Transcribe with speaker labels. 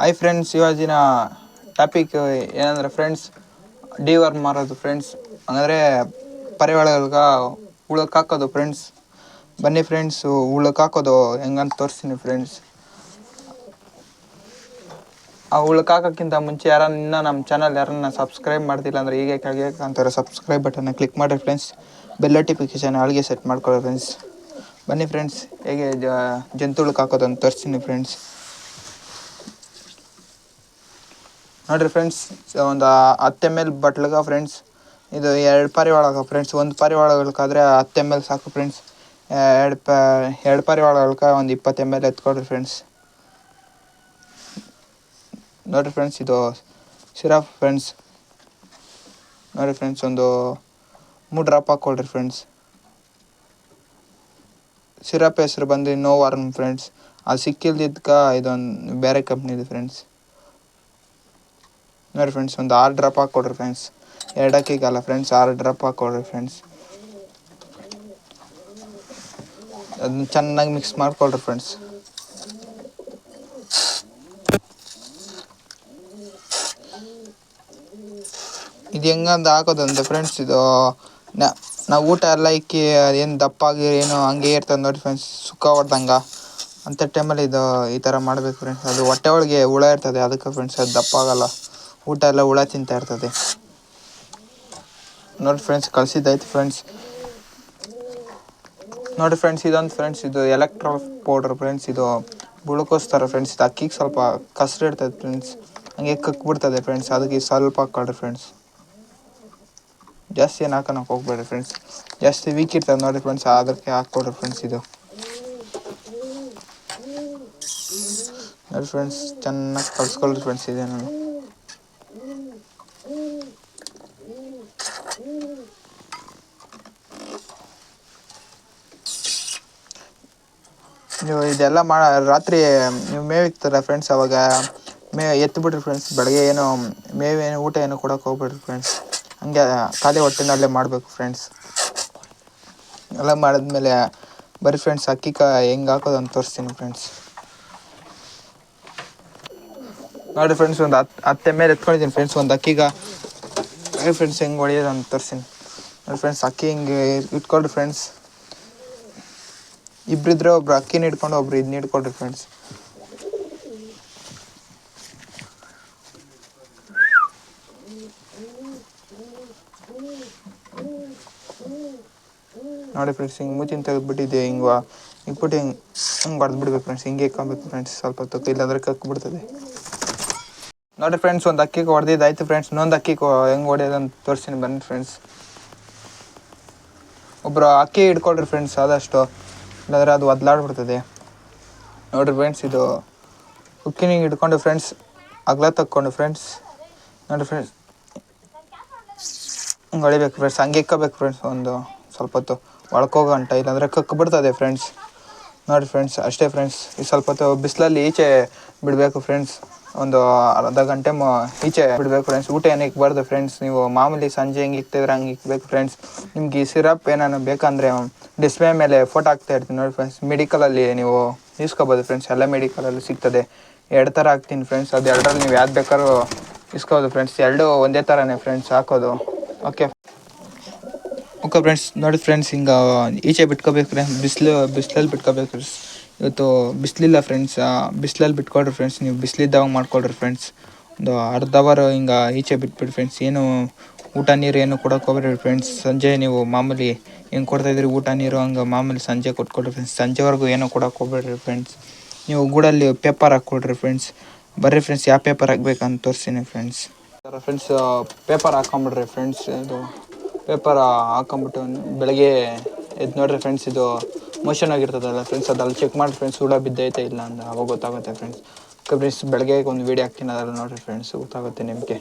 Speaker 1: Hi friends ಇವತ್ತಿನ topic ಏನಂದ್ರೆ friends ಡಿ ಡಿವರ್ ಮಾರೋದು ಫ್ರೆಂಡ್ಸ್ ಅಂದರೆ ಪರಿವಾಳಗಳ್ಗೆ ಉಳಕ್ಕೆ ಹಾಕೋದು ಫ್ರೆಂಡ್ಸ್ ಬನ್ನಿ ಫ್ರೆಂಡ್ಸು ಉಳಕ್ಕೆ ಹಾಕೋದು ಹೆಂಗಂತ ತೋರಿಸ್ತೀನಿ ಫ್ರೆಂಡ್ಸ್ ಆ ಉಳಕ್ಕೆ ಹಾಕೋಕ್ಕಿಂತ ಮುಂಚೆ ಯಾರನ್ನ ಇನ್ನೂ ನಮ್ಮ ಚಾನಲ್ ಯಾರನ್ನ ಸಬ್ಸ್ಕ್ರೈಬ್ ಮಾಡ್ತಿಲ್ಲ ಅಂದರೆ ಈಗ ಕೆಳಗೆ ಅಂತಾರೆ ಸಬ್ಸ್ಕ್ರೈಬ್ ಬಟನ್ನ ಕ್ಲಿಕ್ ಮಾಡಿ ಫ್ರೆಂಡ್ಸ್ ಬೆಲ್ ನೋಟಿಫಿಕೇಶನ್ ಅಲ್ಲಿಗೆ ಸೆಟ್ ಮಾಡ್ಕೊಳ್ಳಿ ಫ್ರೆಂಡ್ಸ್ ಬನ್ನಿ ಫ್ರೆಂಡ್ಸ್ ಹೇಗೆ ಜ- ಜಂತು ಉಳಕ್ಕೆ ಹಾಕೋದು ಅಂತ ತೋರಿಸ್ತೀನಿ ಫ್ರೆಂಡ್ಸ್ ನೋಡ್ರಿ ಫ್ರೆಂಡ್ಸ್ ಒಂದು ಹತ್ತು ಎಂ ಎಲ್ ಬಟ್ಲಗ ಫ್ರೆಂಡ್ಸ್ ಇದು ಎರಡು ಪಾರಿವಾಳಗ ಫ್ರೆಂಡ್ಸ್ ಒಂದು ಪಾರಿವಾಳಗಳ್ಕಾದ್ರೆ ಹತ್ತು ಎಂ ಎಲ್ ಸಾಕು ಫ್ರೆಂಡ್ಸ್ ಎರಡು ಪ, ಎರಡು ಪಾರಿವಾಳಗಳ್ಕ ಒಂದು ಇಪ್ಪತ್ತು ಎಂ ಎಲ್ ಎತ್ಕೊಡ್ರಿ ಫ್ರೆಂಡ್ಸ್ ನೋಡ್ರಿ ಫ್ರೆಂಡ್ಸ್ ಇದು ಸಿರಪ್ ಫ್ರೆಂಡ್ಸ್ ನೋಡ್ರಿ ಫ್ರೆಂಡ್ಸ್ ಒಂದು ಮೂರು ಡ್ರಾಪ್ ಹಾಕ್ಕೊಳ್ರಿ ಫ್ರೆಂಡ್ಸ್ ಸಿರಪ್ ಹೆಸರು ಬಂದು ನೋ ವಾರ್ಮ್ ಫ್ರೆಂಡ್ಸ್ ಅದು ಸಿಕ್ಕಿಲ್ದಿದ್ಕ ಇದೊಂದು ಬೇರೆ ಕಂಪ್ನಿದು ಫ್ರೆಂಡ್ಸ್ ನೋಡಿ ಫ್ರೆಂಡ್ಸ್ ಒಂದು ಆರು ಡ್ರಾಪ್ ಹಾಕ್ಕೊಡ್ರಿ ಫ್ರೆಂಡ್ಸ್ ಎರಡಕ್ಕಿಗಲ್ಲ ಫ್ರೆಂಡ್ಸ್ ಆರು ಡ್ರಾಪ್ ಹಾಕ್ಕೊಡ್ರಿ ಫ್ರೆಂಡ್ಸ್ ಅದನ್ನ ಚೆನ್ನಾಗಿ ಮಿಕ್ಸ್ ಮಾಡ್ಕೊಳ್ರಿ ಫ್ರೆಂಡ್ಸ್ ಇದು ಹೆಂಗಂದು ಹಾಕೋದಂತೆ ಫ್ರೆಂಡ್ಸ್ ಇದು ನಾವು ಊಟ ಎಲ್ಲ ಇಕ್ಕಿ ಏನು ದಪ್ಪಾಗಿ ಏನು ಹಂಗೆ ಇರ್ತದೆ ನೋಡಿ ಫ್ರೆಂಡ್ಸ್ ಸುಕ್ಕ ಹೊಡ್ದಂಗೆ. ಅಂಥ ಟೈಮಲ್ಲಿ ಇದು ಈ ಥರ ಮಾಡಬೇಕು ಫ್ರೆಂಡ್ಸ್ ಅದು ಹೊಟ್ಟೆ ಒಳಗೆ ಹುಳ ಇರ್ತದೆ, ಅದಕ್ಕೆ ಫ್ರೆಂಡ್ಸ್ ಅದು ದಪ್ಪ ಆಗಲ್ಲ. ಊಟ ಎಲ್ಲ ಹುಳ ತಿಂತಾ ಇರ್ತದೆ. ನೋಡಿ ಫ್ರೆಂಡ್ಸ್ ಕಳ್ಸಿದ್ದಾಯ್ತು ಫ್ರೆಂಡ್ಸ್ ನೋಡಿ ಫ್ರೆಂಡ್ಸ್ ಇದೊಂದು ಫ್ರೆಂಡ್ಸ್ ಇದು ಎಲೆಕ್ಟ್ರಾಲ್ ಪೌಡ್ರ್ ಫ್ರೆಂಡ್ಸ್ ಇದು ಬುಳುಕೋಸ್ತಾರೆ ಫ್ರೆಂಡ್ಸ್ ಇದು ಅಕ್ಕಿಗೆ ಸ್ವಲ್ಪ ಕಸ್ರು ಇರ್ತದೆ ಫ್ರೆಂಡ್ಸ್ ಹಂಗೆ ಕಕ್ಬಿಡ್ತದೆ ಫ್ರೆಂಡ್ಸ್ ಅದಕ್ಕೆ ಸ್ವಲ್ಪ ಹಾಕ್ಕೊಳ್ರಿ ಫ್ರೆಂಡ್ಸ್ ಜಾಸ್ತಿ ಏನು ಹಾಕೋಣಕ್ಕೆ ಹೋಗ್ಬೇಡ್ರಿ ಫ್ರೆಂಡ್ಸ್ ಜಾಸ್ತಿ ವೀಕ್ ಇರ್ತದೆ ನೋಡಿ ಫ್ರೆಂಡ್ಸ್ ಅದಕ್ಕೆ ಹಾಕ್ಕೊಡ್ರಿ ಫ್ರೆಂಡ್ಸ್ ಇದು. ನೋಡಿ ಫ್ರೆಂಡ್ಸ್ ಚೆನ್ನಾಗಿ ಕಲ್ಸ್ಕೊಳ್ರಿ ಫ್ರೆಂಡ್ಸ್ ಇದೇನು ನೀವು ಇದೆಲ್ಲ ಮಾಡ ರಾತ್ರಿ ನೀವು ಮೇವಿಕ್ತಾರೆ ಫ್ರೆಂಡ್ಸ್ ಅವಾಗ, ಮೇ ಎತ್ತು ಬಿಡ್ರಿ ಫ್ರೆಂಡ್ಸ್ ಬೆಳಗ್ಗೆ ಏನು ಮೇವೇನು ಊಟ ಏನು ಕೊಡೋಕೆ ಹೋಗ್ಬೇಡ್ರಿ ಫ್ರೆಂಡ್ಸ್ ಹಂಗೆ ಖಾಲಿ ಹೊಟ್ಟೆನಲ್ಲೇ ಮಾಡಬೇಕು ಫ್ರೆಂಡ್ಸ್ ಎಲ್ಲ ಮಾಡಿದ್ಮೇಲೆ ಬರೀ ಫ್ರೆಂಡ್ಸ್ ಅಕ್ಕಿ ಕಾ ಹೆಂಗೆ ಹಾಕೋದು ಅಂತ ತೋರಿಸ್ತೀನಿ ಫ್ರೆಂಡ್ಸ್ ನೋಡಿ ಫ್ರೆಂಡ್ಸ್ ಒಂದು ಹತ್ತು ಹತ್ತು ಮೇಲೆ ಎತ್ಕೊಂಡಿದ್ದೀನಿ ಫ್ರೆಂಡ್ಸ್ ಒಂದು ಅಕ್ಕಿಗ ಫ್ರೆಂಡ್ಸ್ ಹೆಂಗೆ ಹೊಡೆಯೋದು ಅಂತ ತೋರಿಸ್ತೀನಿ. ನೋಡಿ ಫ್ರೆಂಡ್ಸ್ ಅಕ್ಕಿ ಹಿಂಗೆ ಇಟ್ಕೊಳ್ರಿ ಫ್ರೆಂಡ್ಸ್ ಇಬ್ರಿದ್ರೆ ಒಬ್ರು ಅಕ್ಕಿನ ಹಿಡ್ಕೊಂಡು ಒಬ್ರು ಇದನ್ನ ಹಿಡ್ಕೊಳ್ರಿ ಫ್ರೆಂಡ್ಸ್ ನೋಡಿ ಫ್ರೆಂಡ್ಸ್ ಹಿಂಗೆ ಮೂತಿನ ತೆಗೆದ್ಬಿಟ್ಟಿದೆ ಹಿಂಗೆ ಇಕ್ಬಿಟ್ಟು ಹಿಂಗೆ ಹಿಂಗೆ ಹೊಡೆದು ಬಿಡ್ಬೇಕು ಫ್ರೆಂಡ್ಸ್ ಹಿಂಗೆ ಇಕ್ಕೊಬೇಕು ಫ್ರೆಂಡ್ಸ್ ಸ್ವಲ್ಪ ಹೊತ್ತು ಇಲ್ಲಾಂದ್ರೆ ಕಕ್ಕ ಬಿಡ್ತದೆ ನೋಡಿ ಫ್ರೆಂಡ್ಸ್ ಒಂದು ಅಕ್ಕಿಗೆ ಹೊಡೆದಿದ್ದಾಯ್ತು ಫ್ರೆಂಡ್ಸ್ ಇನ್ನೊಂದು ಅಕ್ಕಿಗೆ ಹೆಂಗೆ ಹೊಡೆಯೋದು ಅಂತ ತೋರಿಸ್ತೀನಿ ಬನ್ನಿ ಫ್ರೆಂಡ್ಸ್ ಒಬ್ಬರು ಅಕ್ಕಿ ಹಿಡ್ಕೊಳ್ರಿ ಫ್ರೆಂಡ್ಸ್ ಆದಷ್ಟು. ಇಲ್ಲಾಂದ್ರೆ ಅದು ಒದ್ಲಾಡ್ಬಿಡ್ತದೆ. ನೋಡ್ರಿ ಫ್ರೆಂಡ್ಸ್ ಇದು ಉಕ್ಕಿನ ಹಿಡ್ಕೊಂಡು ಫ್ರೆಂಡ್ಸ್ ಅಗಲ ತಕ್ಕೊಂಡು ಫ್ರೆಂಡ್ಸ್ ನೋಡ್ರಿ ಫ್ರೆಂಡ್ಸ್ ಹಿಂಗೆ ಹೊಡಿಬೇಕು ಫ್ರೆಂಡ್ಸ್ ಹಂಗೆ ಇಕ್ಕಬೇಕು ಫ್ರೆಂಡ್ಸ್ ಒಂದು ಸ್ವಲ್ಪ ಹೊತ್ತು. ಒಳ್ಕೋಗೋ ಇಲ್ಲಾಂದ್ರೆ ಇಲ್ಲಾಂದರೆ ಕಕ್ ಬಿಡ್ತದೆ ಫ್ರೆಂಡ್ಸ್ ನೋಡಿ ಫ್ರೆಂಡ್ಸ್ ಅಷ್ಟೇ ಫ್ರೆಂಡ್ಸ್ ಈ ಸ್ವಲ್ಪ ಹೊತ್ತು ಬಿಸಿಲಲ್ಲಿ ಈಚೆ ಬಿಡಬೇಕು ಫ್ರೆಂಡ್ಸ್ ಒಂದು ಅರ್ಧ ಗಂಟೆ ಈಚೆ ಬಿಡಬೇಕು ಫ್ರೆಂಡ್ಸ್ ಊಟ ಏನು ಇಕ್ಬಾರ್ದು ಫ್ರೆಂಡ್ಸ್ ನೀವು ಮಾಮೂಲಿ ಸಂಜೆ ಹೆಂಗೆ ಇಕ್ತಿದ್ರೆ ಹಂಗೆ ಇಕ್ಬೇಕು ಫ್ರೆಂಡ್ಸ್ ನಿಮ್ಗೆ ಈ ಸಿರಪ್ ಏನಾನು ಬೇಕಂದರೆ ಡಿಸ್ಪ್ಲೇ ಮೇಲೆ ಫೋಟೋ ಹಾಕ್ತಾ ಇರ್ತೀನಿ ನೋಡಿ ಫ್ರೆಂಡ್ಸ್ ಮೆಡಿಕಲಲ್ಲಿ ನೀವು ಇಸ್ಕೋಬೋದು ಫ್ರೆಂಡ್ಸ್ ಎಲ್ಲ ಮೆಡಿಕಲಲ್ಲಿ ಸಿಗ್ತದೆ. ಎರಡು ಥರ ಹಾಕ್ತೀನಿ ಫ್ರೆಂಡ್ಸ್ ಅದು ಎರಡರಲ್ಲಿ ನೀವು ಯಾವ್ದು ಬೇಕಾದ್ರೂ ಇಸ್ಕೋಬೋದು ಫ್ರೆಂಡ್ಸ್ ಎರಡು ಒಂದೇ ಥರನೇ ಫ್ರೆಂಡ್ಸ್ ಹಾಕೋದು. ಓಕೆ ಓಕೆ ಫ್ರೆಂಡ್ಸ್ ನೋಡಿ ಫ್ರೆಂಡ್ಸ್ ಹಿಂಗೆ ಈಚೆ ಬಿಟ್ಕೋಬೇಕು ಫ್ರೆಂಡ್ಸ್ ಬಿಸಿಲು, ಬಿಸಿಲಲ್ಲಿ ಬಿಟ್ಕೋಬೇಕು ಫ್ರೆಂಡ್ಸ್ ಇವತ್ತು ಬಿಸಿಲಿಲ್ಲ ಫ್ರೆಂಡ್ಸ್ ಬಿಸಿಲಲ್ಲಿ ಬಿಟ್ಕೊಳ್ರಿ ಫ್ರೆಂಡ್ಸ್ ನೀವು ಬಿಸಿಲಿದ್ದಾಗ ಮಾಡ್ಕೊಳ್ರಿ ಫ್ರೆಂಡ್ಸ್ ಒಂದು ಅರ್ಧ ಅವರ್ ಹಿಂಗೆ ಈಚೆ ಬಿಟ್ಬಿಡಿ ಫ್ರೆಂಡ್ಸ್ ಏನು ಊಟ ನೀರು ಏನು ಕೊಡೋಕೆ ಹೋಗ್ಬೇಡಿ ಫ್ರೆಂಡ್ಸ್ ಸಂಜೆ ನೀವು ಮಾಮೂಲಿ ಹೆಂಗೆ ಕೊಡ್ತಾಯಿದ್ರಿ ಊಟ ನೀರು ಹಂಗೆ ಮಾಮೂಲಿ ಸಂಜೆ ಕೊಟ್ಕೊಡ್ರಿ ಫ್ರೆಂಡ್ಸ್ ಸಂಜೆವರೆಗೂ ಏನೂ ಕೊಡೋಕೆ ಹೋಗ್ಬೇಡ್ರಿ ಫ್ರೆಂಡ್ಸ್ ನೀವು ಗೂಡಲ್ಲಿ ಪೇಪರ್ ಹಾಕ್ಕೊಡ್ರಿ ಫ್ರೆಂಡ್ಸ್ ಬರ್ರಿ ಫ್ರೆಂಡ್ಸ್ ಯಾವ ಪೇಪರ್ ಹಾಕ್ಬೇಕಂತ ತೋರಿಸ್ತೀನಿ ಫ್ರೆಂಡ್ಸ್ ಫ್ರೆಂಡ್ಸ್ ಪೇಪರ್ ಹಾಕೊಂಬಿಡ್ರಿ ಫ್ರೆಂಡ್ಸ್ ಇದು ಪೇಪರ್ ಹಾಕೊಂಬಿಟ್ಟು ಬೆಳಗ್ಗೆ ಎದ್ದು ನೋಡ್ರಿ ಫ್ರೆಂಡ್ಸ್ ಇದು ಮೋಷನ್ ಆಗಿರ್ತದಲ್ಲ ಫ್ರೆಂಡ್ಸ್ ಅದಲ್ಲಿ ಚೆಕ್ ಮಾಡಿ ಫ್ರೆಂಡ್ಸ್ ಹುಳ ಬಿದ್ದೈತೆ ಇಲ್ಲ ಅಂತ ಅವಾಗ ಗೊತ್ತಾಗುತ್ತೆ ಫ್ರೆಂಡ್ಸ್ ಫ್ರೆಂಡ್ಸ್ ಬೆಳಗ್ಗೆ ಒಂದು ವೀಡಿಯೋ ಹಾಕ್ತೀನಿ ಅದರಲ್ಲಿ ನೋಡ್ರಿ ಫ್ರೆಂಡ್ಸ್ ಗೊತ್ತಾಗುತ್ತೆ ನಿಮಗೆ.